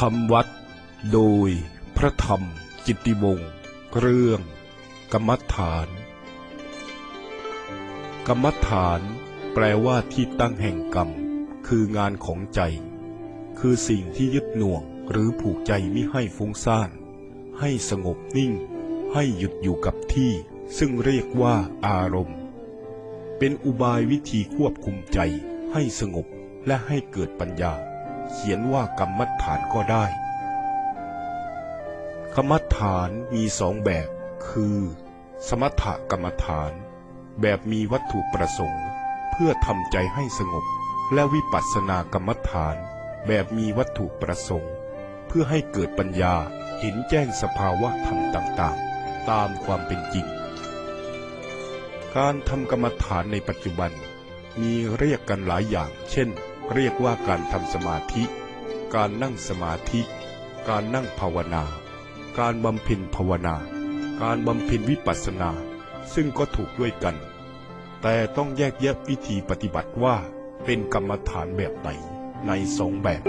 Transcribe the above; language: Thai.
คำวัด โดยพระธรรมจิตติวงศ์เรื่อง กรรมฐาน กรรมฐาน แปลว่าที่ตั้งแห่งกรรม คืองานของใจ คือสิ่งที่ยึดหน่วงหรือผูกใจมิให้ฟุ้งซ่าน ให้สงบนิ่ง ให้หยุดอยู่กับที่ ซึ่งเรียกว่าอารมณ์ เป็นอุบายวิธีควบคุมใจให้สงบและให้เกิดปัญญา เขียนว่ากรรมฐานก็ได้กรรมฐานมีสองแบบ คือ สมถกรรมฐาน แบบมีวัตถุประสงค์ เพื่อทำใจให้สงบ และวิปัสสนากรรมฐาน แบบมีวัตถุประสงค์ เพื่อให้เกิดปัญญาเห็นแจ้งสภาวะธรรมต่างๆ ตามความเป็นจริง การทำกรรมฐานในปัจจุบันมีเรียกกันหลายอย่าง เช่น เรียกว่าการทำสมาธิ การนั่งสมาธิ การนั่งภาวนา การบำเพ็ญภาวนา การบำเพ็ญวิปัสสนา ซึ่งก็ถูกด้วยกัน แต่ต้องแยกแยะวิธีปฏิบัติว่าเป็นกรรมฐานแบบไหนในสองแบบ